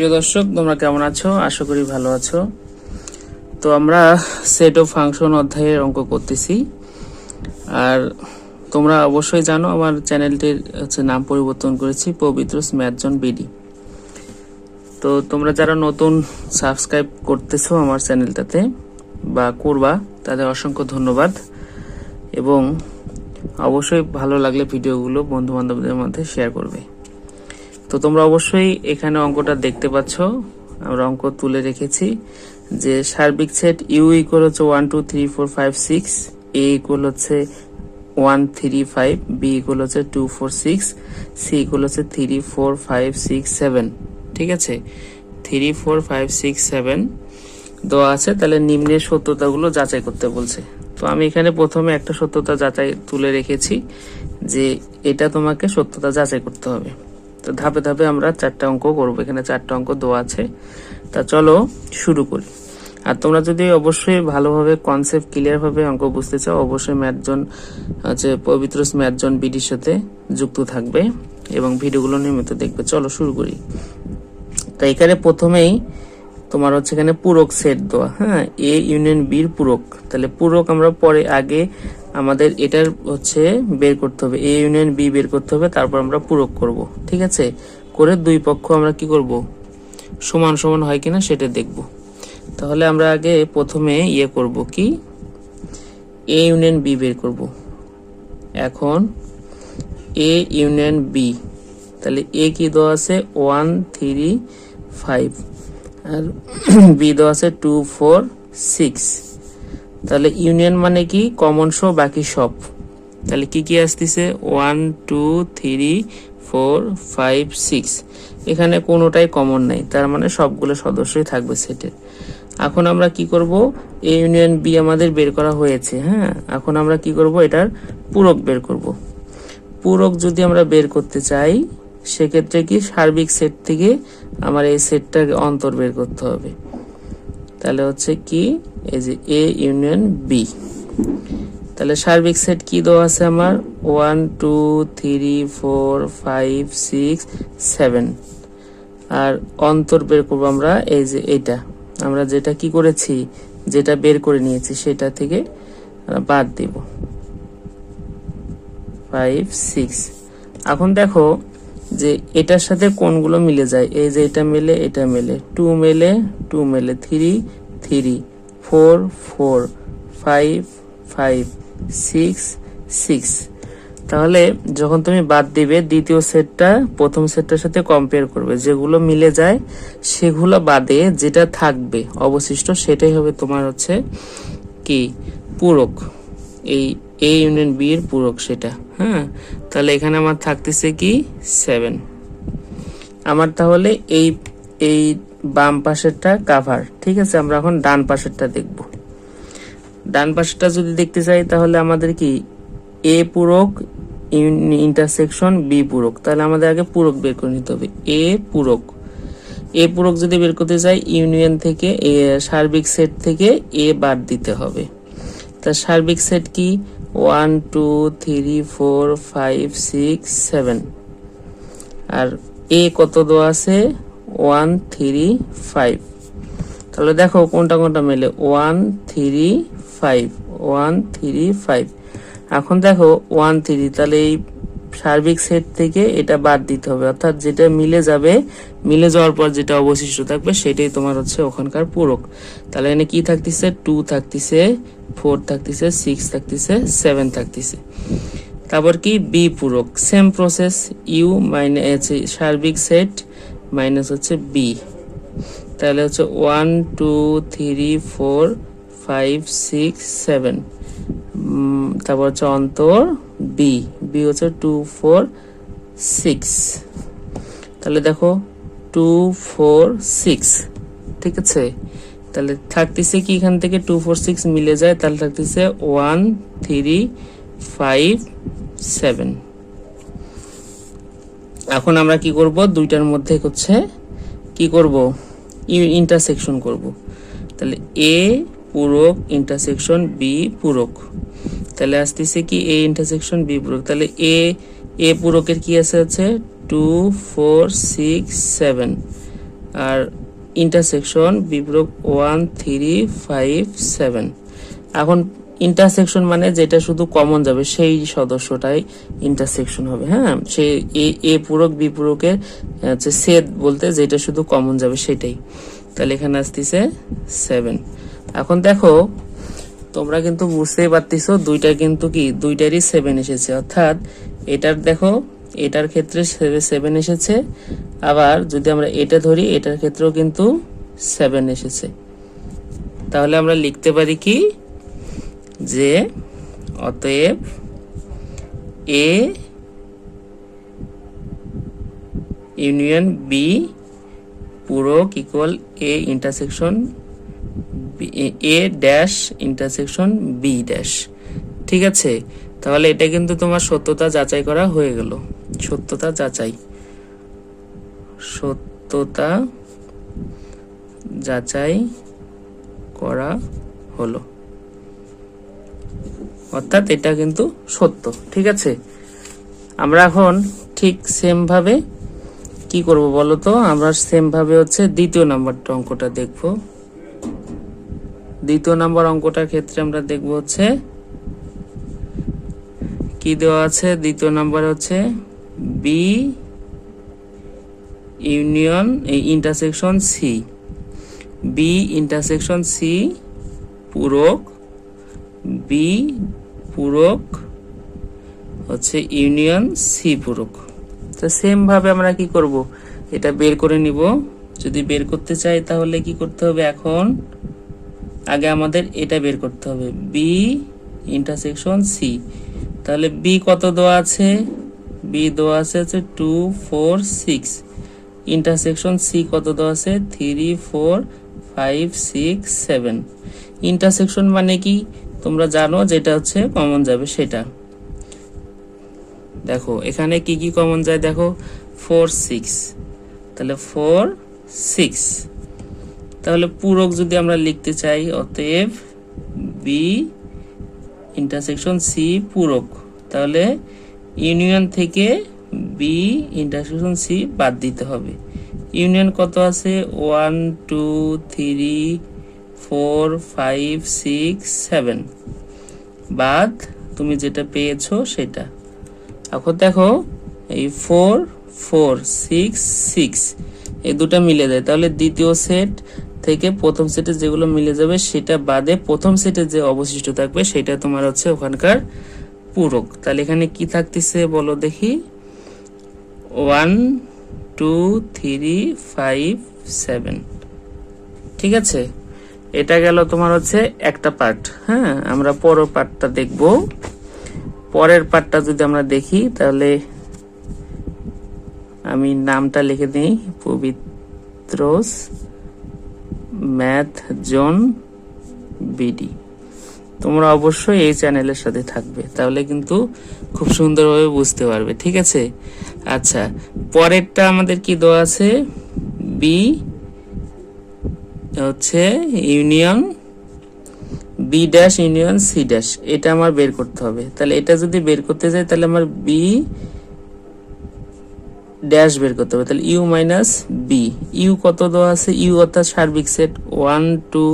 প্রিয় দর্শক, তোমরা কেমন আছো? আশা করি ভালো আছো। তো আমরা সেট অফ ফাংশন অধ্যায়ের অঙ্ক করতেছি। আর তোমরা অবশ্যই জানো, আমার চ্যানেলটির হচ্ছে নাম পরিবর্তন করেছি, পবিত্র স্ম্যাথজন বিডি। তো তোমরা যারা নতুন সাবস্ক্রাইব করতেছো আমার চ্যানেলটাতে বা করবা, তাদের অসংখ্য ধন্যবাদ। এবং অবশ্যই ভালো লাগলে ভিডিওগুলো বন্ধু বান্ধবদের মধ্যে শেয়ার করবে। তো তোমরা অবশ্যই এখানে অঙ্কটা দেখতে পাচ্ছ। আমরা অঙ্ক তুলে রেখেছি যে সার্বিক সেট ইউ ইকুয়াল হচ্ছে one two three four five six A equal হচ্ছে one three five B equal হচ্ছে two four six C equal হচ্ছে three four five six seven ঠিক আছে? Three four five six seven দেওয়া আছে। তাহলে নিম্নের সত্যতাগুলো যাচাই করতে বলছে। তো আমি এখানে প্রথমে একটা সত্যতা যাচাই তুলে রেখেছি যে এটা তোমাকে সত্যতা যাচাই করতে হবে। তো ধাপে ধাপে আমরা চারটা অঙ্ক করব। এখানে চারটা অঙ্ক দেওয়া আছে। তা চলো শুরু করি। আর তোমরা যদি অবশ্যই ভালোভাবে কনসেপ্ট ক্লিয়ার ভাবে অঙ্ক বুঝতে চাও, অবশ্যই ম্যাথজন, হচ্ছে পবিত্র ম্যাথজন বিডির সাথে যুক্ত থাকবে এবং ভিডিওগুলো নিয়মিত দেখবে। চলো শুরু করি। তা এখানে প্রথমেই তোমার হচ্ছে এখানে পূরক সেট দেওয়া। হ্যাঁ এ ইউনিয়ন বির পূরক। তাহলে পূরক আমরা পরে আগে আমাদের এটার হচ্ছে বের করতে হবে। এ ইউনিয়ন বি বের করতে হবে, তারপর আমরা পূরক করব, ঠিক আছে? করে দুই পক্ষ আমরা কি করব? সমান সমান হয় কিনা সেটা দেখব। তাহলে আমরা আগে প্রথমে ইয়ে করব কি? এ ইউনিয়ন বি বের করব। এখন এ ইউনিয়ন বি তাহলে এ কি দেওয়া আছে? ওয়ান থ্রি ফাইভ আর বি দেওয়া আছে টু ফোর সিক্স তাহলে ইউনিয়ন মানে কি? কমন শো বাকি সব। তাহলে কি কি আসতেছে? One two three four five six এখানে কোনোটাই কমন নাই। তার মানে সবগুলো সদস্যই থাকবে সেটের এখন আমরা কি করব? এ ইউনিয়ন বি আমাদের বের করা হয়েছে হ্যাঁ? এখন আমরা কি করব? এটার পূরক বের করব। পূরক যদি আমরা বের করতে চাই, সেক্ষেত্রে কি সার্বিক সেট থেকে আমার এই সেটটাকে অন্তর বের করতে হবে। তাহলে হচ্ছে কি, এই যে এ ইউনিয়ন বি তাহলে সার্বিক সেট কি দেওয়া আছে আমার? One two three four five six seven আর অন্তর বের করব আমরা, এই যে এটা। আমরা যেটা কি করেছি, যেটা বের করে নিয়েছি, সেটা থেকে বাদ দিব। ফাইভ সিক্স এখন দেখো যে এটার সাথে কোনগুলো মিলে যায়? এই যে এটা মেলে এটা মেলে। টু মেলে টু মেলে। Three three. Four four. Five five. Six six. তাহলে যখন তুমি বাদ দিবে, দ্বিতীয় সেটটা প্রথম সেটটার সাথে কম্পেয়ার করবে। যেগুলো মিলে যায়, সেগুলো বাদে যেটা থাকবে, অবশিষ্ট সেটাই হবে তোমার হচ্ছে কি? পূরক। এই এ ইউনিয়ন বি এর পূরক সেটা। হ্যাঁ তাহলে এখানে আমার থাকতেছে কি? সেভেন আমার তাহলে এই এই বাম পাশেরটা কাভার ঠিক আছে? আমরা এখন ডান পাশেরটা দেখব। ডান পাশেরটা যদি দেখতে চাই, তাহলে আমাদের কি? এ পূরক ইন্টারসেকশন বি পূরক। তাহলে আমাদের আগে পূরক বের করে নিতে হবে। এ পূরক। এ পূরক যদি বের করতে চাই ইউনিয়ন থেকে সার্বিক সেট থেকে এ বাদ দিতে হবে। তা সার্বিক সেট কি? One, two, three, four, five, six, seven. R A কত দেওয়া আছে? One, three, five. তাহলে দেখো কোনটা কোনটা মেলে। One, three, five. One, three, five. এখন দেখো ওয়ান, থ্রি, তাহলে এই সার্বিক সেট থেকে এটা বাদ দিতে হবে। অর্থাৎ যেটা মিলে যাবে, মিলে যাওয়ার পর যেটা অবশিষ্ট থাকবে সেটাই তোমার হচ্ছে ওখানকার পূরক। তাহলে এখানে কি থাকতেছে? টু থাকতেছে ফোর থাকতেছে সিক্স থাকতেছে সেভেন থাকতেছে। তারপর কি? বি পূরক। সেম প্রসেস ইউ মাইনাস সার্বিক সেট মাইনাস হচ্ছে বি তাহলে হচ্ছে one two three four five six seven তারপর হচ্ছে অন্তর বি বি হচ্ছে টু ফোর সিক্স তাহলে দেখো টু ফোর সিক্স ঠিক আছে? তাহলে থাকতেছে কি এখান থেকে টু ফোর সিক্স মিলে যায়, তাহলে থাকতেছে ওয়ান থ্রি ফাইভ সেভেন এখন আমরা কি করব? দুইটার মধ্যে হচ্ছে কি করব? ইন্টারসেকশন করব। তাহলে এ পূরক ইন্টারসেকশন বি পূরক। তাহলে আসতেছে কি এ ইন্টারসেকশন বি পূরক। তাহলে এ এ পূরকের কি আছে আছে টু ফোর সিক্স সেভেন আর ইন্টারসেকশন বিপ্রক ওয়ান থ্রি ফাইভ সেভেন এখন ইন্টারসেকশন মানে যেটা শুধু কমন যাবে, সেই সদস্যটাই ইন্টারসেকশন হবে হ্যাঁ? সে এ এ পূরক বি পূরকের হচ্ছে সেদ বলতে যেটা শুধু কমন যাবে সেটাই। তাহলে এখানে আসতেছে সেভেন এখন দেখো তোমরা কিন্তু বুঝতেই পারতেছো দুইটা কিন্তু কি, দুইটারই সেভেন এসেছে। অর্থাৎ এটার দেখো, এটার ক্ষেত্রে সেভেন এসেছে। আবার যদি আমরা এটা ধরি, এটার ক্ষেত্রেও কিন্তু সেভেন এসেছে। তাহলে আমরা লিখতে পারি কি? যে অতএব এ ইউনিয়ন বি পূরক equal A intersection A dash intersection B dash ঠিক আছে? তাহলে এটা কিন্তু তোমার সত্যতা যাচাই করা হয়ে গেল। সত্যতা যাচাই। সত্যতা যাচাই করা হলো। অর্থাৎ এটা কিন্তু সত্য। ঠিক আছে? আমরা এখন ঠিক সেম ভাবে কি করব বলো তো? আমরা সেম ভাবে হচ্ছে দ্বিতীয় নাম্বারটা অঙ্কটা দেখব। দ্বিতীয় নাম্বার অঙ্কটার ক্ষেত্রে আমরা দেখব হচ্ছে, কি দেওয়া আছে? দ্বিতীয় নাম্বার হচ্ছে B union intersection C B intersection C পূরক বি পূরক, হচ্ছে ইউনিয়ন সি পূরক। তো সেম ভাবে আমরা কি করব? এটা বের করে নিব। যদি বের করতে চাই তাহলে কি করতে হবে এখন? আগে আমাদের এটা বের করতে হবে। বি ইন্টারসেকশন সি তাহলে বি কত দেওয়া আছে? বি দেওয়া আছে হচ্ছে two four six intersection C কত দেওয়া আছে? Three four five six seven intersection মানে কি? তোমরা জানো যেটা হচ্ছে কমন যাবে সেটা। দেখো, এখানে কি কি কমন যায় দেখো? ফোর সিক্স তাহলে ফোর সিক্স তাহলে পূরক যদি আমরা লিখতে চাই, অতএব বি ইন্টারসেকশন সি পূরক। তাহলে ইউনিয়ন থেকে বি ইন্টারসেকশন সি বাদ দিতে হবে। ইউনিয়ন কত আছে? One two three four five six seven বাদ, তুমি যেটা পেয়েছ সেটা। এখন দেখো, এই ফোর ফোর সিক্স সিক্স এই দুটা মিলে যায়। তাহলে দ্বিতীয় সেট থেকে প্রথম সেটে যেগুলো মিলে যাবে সেটা বাদে প্রথম সেটে যে অবশিষ্ট থাকবে সেটা তোমার হচ্ছে ওখানকার পূরক। তাহলে এখানে কি থাকতেছে বলো দেখি। One two three five seven ঠিক আছে? এটা গেল তোমার হচ্ছে একটা পার্ট হ্যাঁ আমরা পরের পার্টটা দেখব। পরের পার্টটা যদি আমরা দেখি, তাহলে আমি নামটা লিখে দিই, পবিত্রস ম্যাথ, জোন, বিডি। তোমরা অবশ্যই এই চ্যানেলের সাথে থাকবে, তাহলে কিন্তু খুব সুন্দরভাবে বুঝতে পারবে, ঠিক আছে? আচ্ছা পরেরটা আমাদের কি দেওয়া আছে? বি হচ্ছে union B dash union C dash এটা আমার বের করতে হবে। তাহলে এটা যদি বের করতে যাই, তাহলে আমার বি ড্যাশ বের করতে হবে। তাহলে ইউ মাইনাস বি ইউ কত দেওয়া আছে? ইউ অর্থাৎ সার্বিক set one two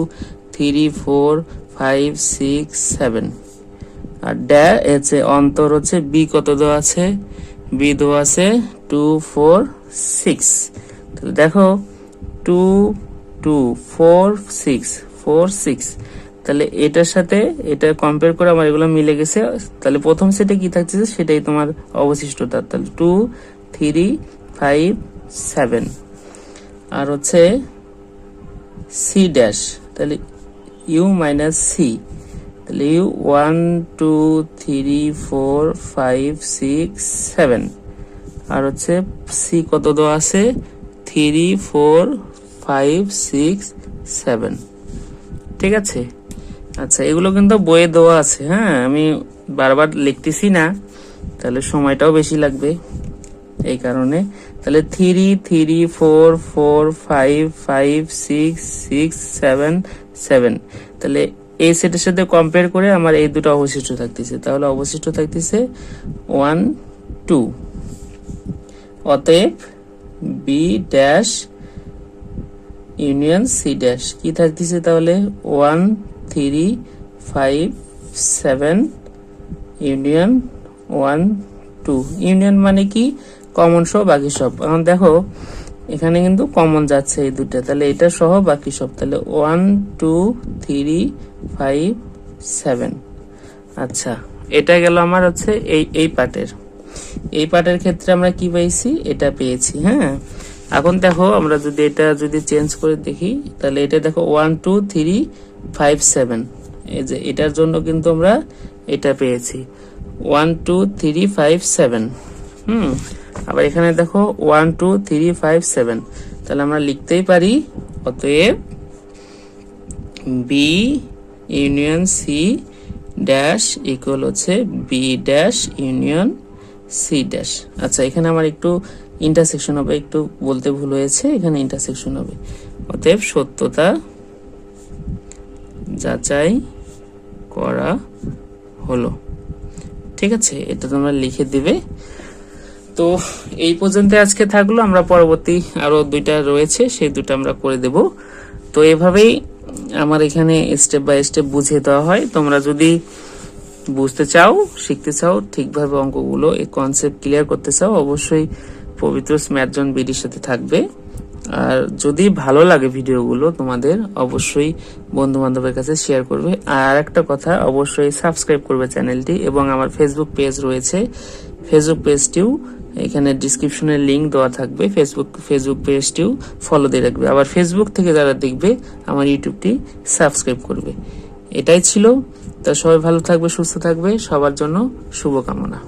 three four five six seven আর ড্যা হচ্ছে অন্তর হচ্ছে বি কত দেওয়া আছে? বি দেওয়া আছে টু ফোর সিক্স তাহলে দেখো two two four six four six তাহলে এটার সাথে এটা কম্পেয়ার করে আমার এগুলো মিলে গেছে। তাহলে প্রথম সেটে কি থাকছে সেটাই তোমার অবশিষ্টতা। তাহলে টু থ্রি ফাইভ সেভেন আর হচ্ছে সি ড্যাশ তাহলে ইউ মাইনাস সি তাহলে U one two three four five six seven আর হচ্ছে সি কত দেওয়া আছে? Three four five six seven ঠিক আছে? আচ্ছা এগুলো কিন্তু বইয়ে দেওয়া আছে হ্যাঁ? আমি বারবার লিখতেছি না, তাহলে সময়টাও বেশি লাগবে। এই কারণে। তাহলে three three four four five five six six seven seven তাহলে এই সেটের সাথে কম্পেয়ার করে আমার এই দুটো অবশিষ্ট থাকতেছে। তাহলে অবশিষ্ট থাকতেছে ওয়ান টু অতএব B dash union C dash কি থাকতেছে তাহলে? One three five seven union one two union মানে কি? কমন সহ বাকি সব। এখন দেখো, এখানে কিন্তু কমন যাচ্ছে এই দুটো তাহলে এটা সহ বাকি সব। তাহলে one two three five seven আচ্ছা এটা গেল আমার হচ্ছে এই এই পার্টের এই পার্টের ক্ষেত্রে আমরা কি পেয়েছি এটা পেয়েছি হ্যাঁ? এখন দেখো, আমরা যদি এটা যদি চেঞ্জ করে দেখি, তাহলে এটা দেখো one two three five seven এই যে এটার জন্য কিন্তু আমরা এটা পেয়েছি। One two three five seven হুম। আবার এখানে দেখো one two three five seven তাহলে আমরা লিখতেই পারি, অতএব B union C dash equal হচ্ছে B dash union C dash আচ্ছা এখানে আমার একটু ইন্টারসেকশন হবে, একটু বলতে ভুল হয়েছে, এখানে ইন্টারসেকশন হবে। অতএব সত্যতা যাচাই করা হলো। ঠিক আছে, এটা তোমরা লিখে দিবে। তো এই পর্যন্ত আজকে থাকল। আমরা পরবর্তী আরও দুইটা রয়েছে, সেই দুটো আমরা করে দেব। তো এভাবেই আমার এখানে স্টেপ বাই স্টেপ বুঝিয়ে দেওয়া হয়। তোমরা যদি বুঝতে চাও, শিখতে চাও, ঠিকভাবে অঙ্কগুলো, এই কনসেপ্ট ক্লিয়ার করতে চাও, অবশ্যই পবিত্র স্ম্যাটজন বিডির সাথে থাকবে। আর যদি ভালো লাগে ভিডিওগুলো তোমাদের, অবশ্যই বন্ধু বান্ধবের কাছে শেয়ার করবে। আর একটা কথা, অবশ্যই সাবস্ক্রাইব করবে চ্যানেলটি। এবং আমার ফেসবুক পেজ রয়েছে ফেসবুক পেজটিও এখানে ডিসক্রিপশনের লিঙ্ক দেওয়া থাকবে। ফেসবুক ফেসবুক পেজটিও ফলো দিয়ে রাখবে। আবার ফেসবুক থেকে যারা দেখবে, আমার ইউটিউবটি সাবস্ক্রাইব করবে। এটাই ছিল। তা সবাই ভালো থাকবে, সুস্থ থাকবে। সবার জন্য শুভকামনা।